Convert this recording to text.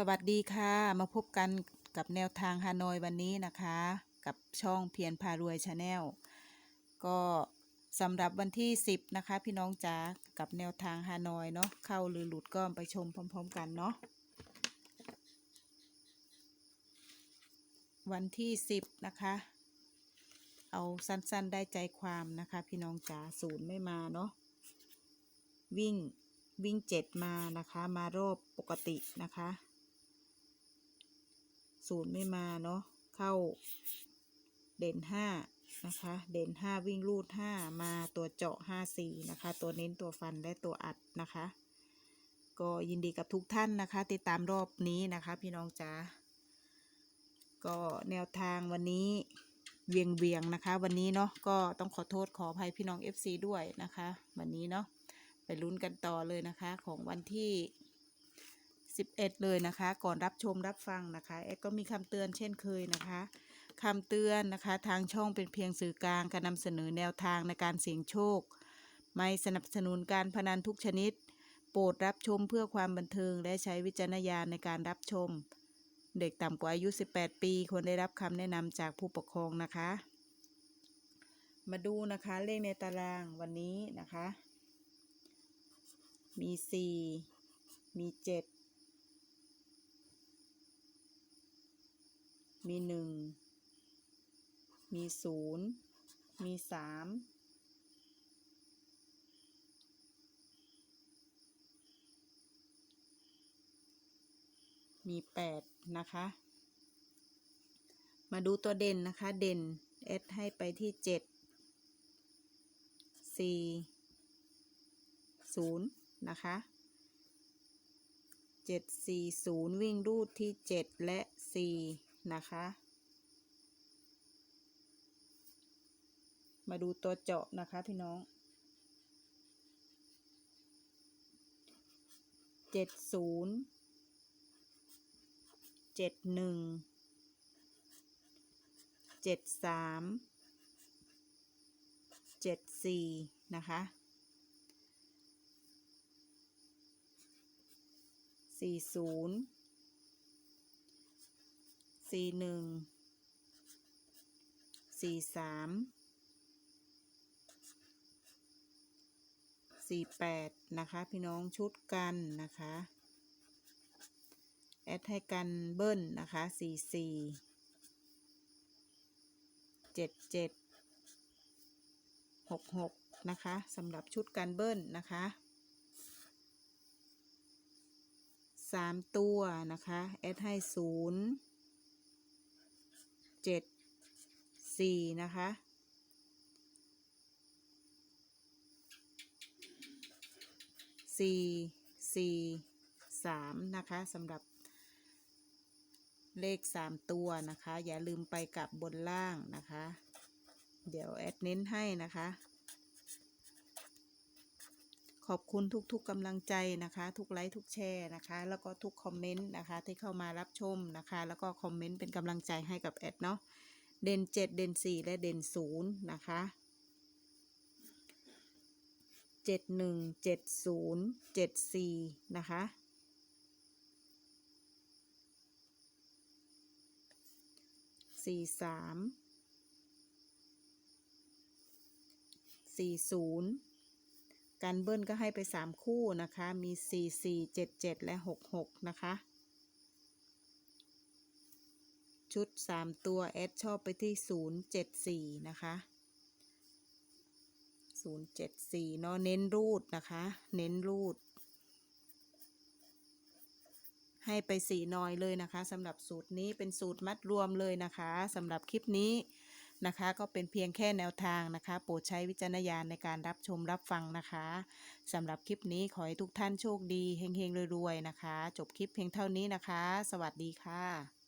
สวัสดีค่ะ มาพบกันกับแนวทางฮานอยวันนี้นะคะ กับช่องเพียรพารวยชาแนลก็สำหรับวันที่ 10 นะคะ พี่น้องจ๋ากับแนวทางฮานอยเนาะเข้าหรือหลุดก็ไปชมพร้อม ๆ กันเนาะวันที่ 10 นะคะ เอาสั้นๆได้ใจความนะคะ พี่น้องจ๋าศูนย์ไม่มาเนาะวิ่งวิ่งเจ็ดมานะคะ มารอบปกตินะคะ ศูนย์ไม่มาเนาะเข้าเด่นห้านะคะ เด่นห้าวิ่งรูดห้ามาตัวเจาะห้าสี่นะคะ ตัวเน้นตัวฟันและตัวอัดนะคะ ก็ยินดีกับทุกท่านนะคะ ติดตามรอบนี้นะคะ พี่น้องจ๋าก็แนวทางวันนี้เวียงเวียงนะคะ วันนี้เนาะก็ต้องขอโทษขออภัยพี่น้อง FC ด้วยนะคะ วันนี้เนาะไปลุ้นกันต่อเลยนะคะของวันที่ 11 เลยนะคะ ก่อนรับชมรับฟังนะคะแอดก็มีคำเตือนเช่นเคยนะคะคำเตือนนะคะ ทางช่องเป็นเพียงสื่อกลางการนำเสนอแนวทางในการเสี่ยงโชค ไม่สนับสนุนการพนันทุกชนิด โปรดรับชมเพื่อความบันเทิงและใช้วิจารณญาณในการรับชม เด็กต่ำกว่าอายุ 18 ปีควรได้รับคำแนะนำจากผู้ปกครองนะคะ มาดูนะคะเลขในตารางวันนี้นะคะ มี 4 มี 7 มีหนึ่ง มีศูนย์มีสามมีแปดนะคะ มาดูตัวเด่นนะคะ เด่นเอสให้ไปที่เจ็ดสี่ศูนย์นะคะเจ็ดสี่ศูนย์วิ่งรูดที่เจ็ดและสี่ นะคะ มาดูตัวเจาะนะคะพี่น้องเจ็ดศูนย์เจ็ดหนึ่งเจ็ดสามเจ็ดสี่นะคะสี่ศูนย์ สี่หนึ่งสี่สามสี่แปดนะคะพี่น้องชุดกันนะคะแอดให้กันเบิ้ลนะคะสี่สี่เจ็ดเจ็ดหกหกนะคะสำหรับชุดการเบิ้ลนะคะสามตัวนะคะแอดให้ศูนย์ เจ็ดสี่นะคะ สี่สี่สามนะคะสำหรับเลขสามตัวนะคะ อย่าลืมไปกับบนล่างนะคะ เดี๋ยวแอดเน้นให้นะคะ ขอบคุณทุกๆกำลังใจนะคะ ทุกไลค์ทุกแชร์นะคะ แล้วก็ทุกคอมเมนต์นะคะ ที่เข้ามารับชมนะคะ แล้วก็คอมเมนต์เป็นกำลังใจให้กับแอดเนาะเด่นเจ็ดเด่นสี่และเด่นศูนย์นะคะเจ็ดหนึ่งเจ็ดศูนย์เจ็ดสี่นะคะสี่สามสี่ศูนย์ การเบิ้ลก็ให้ไปสามคู่นะคะ มีสี่สี่เจ็ดเจ็ดและหกหกนะคะ ชุดสามตัวแอดชอบไปที่ศูนย์เจ็ดสี่นะคะศูนย์เจ็ดสี่เนาะเน้นรูดนะคะ เน้นรูด ให้ไปสี่นอยเลยนะคะสำหรับสูตรนี้เป็นสูตรมัดรวมเลยนะคะสำหรับคลิปนี้ นะคะ ก็เป็นเพียงแค่แนวทางนะคะ โปรดใช้วิจารณญาณในการรับชมรับฟังนะคะสำหรับคลิปนี้ขอให้ทุกท่านโชคดีเฮงๆรวยๆนะคะ จบคลิปเพียงเท่านี้นะคะ สวัสดีค่ะ